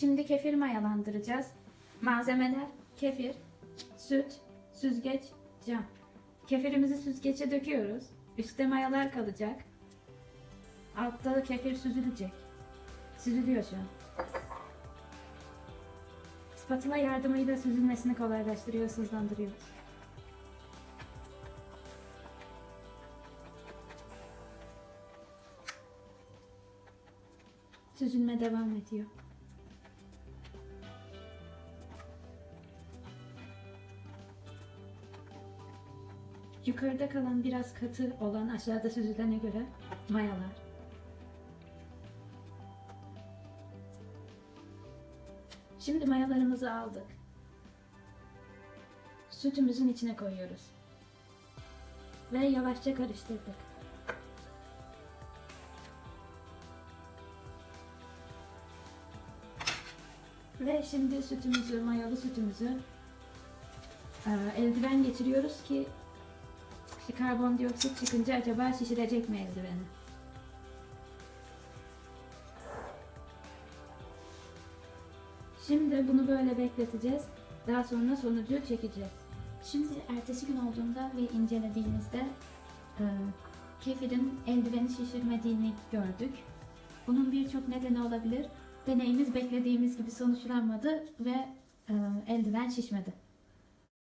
Şimdi kefir mayalandıracağız. Malzemeler kefir, süt, süzgeç, cam. Kefirimizi süzgece döküyoruz. Üstte mayalar kalacak. Altta kefir süzülecek. Süzülüyor şu an. Spatula yardımıyla süzülmesini kolaylaştırıyor, hızlandırıyor. Süzülme devam ediyor. Yukarıda kalan biraz katı olan aşağıda süzülene göre mayalar. Şimdi mayalarımızı aldık. Sütümüzün içine koyuyoruz. Ve yavaşça karıştırdık. Ve şimdi sütümüzü, mayalı sütümüzü eldiven geçiriyoruz ki işte karbondioksit çıkınca acaba şişirecek mi eldiveni? Şimdi bunu böyle bekleteceğiz. Daha sonra sonucu çekeceğiz. Şimdi ertesi gün olduğunda ve incelediğimizde e, kefirin eldiveni şişirmediğini gördük. Bunun birçok nedeni olabilir. Deneyimiz beklediğimiz gibi sonuçlanmadı ve e, eldiven şişmedi.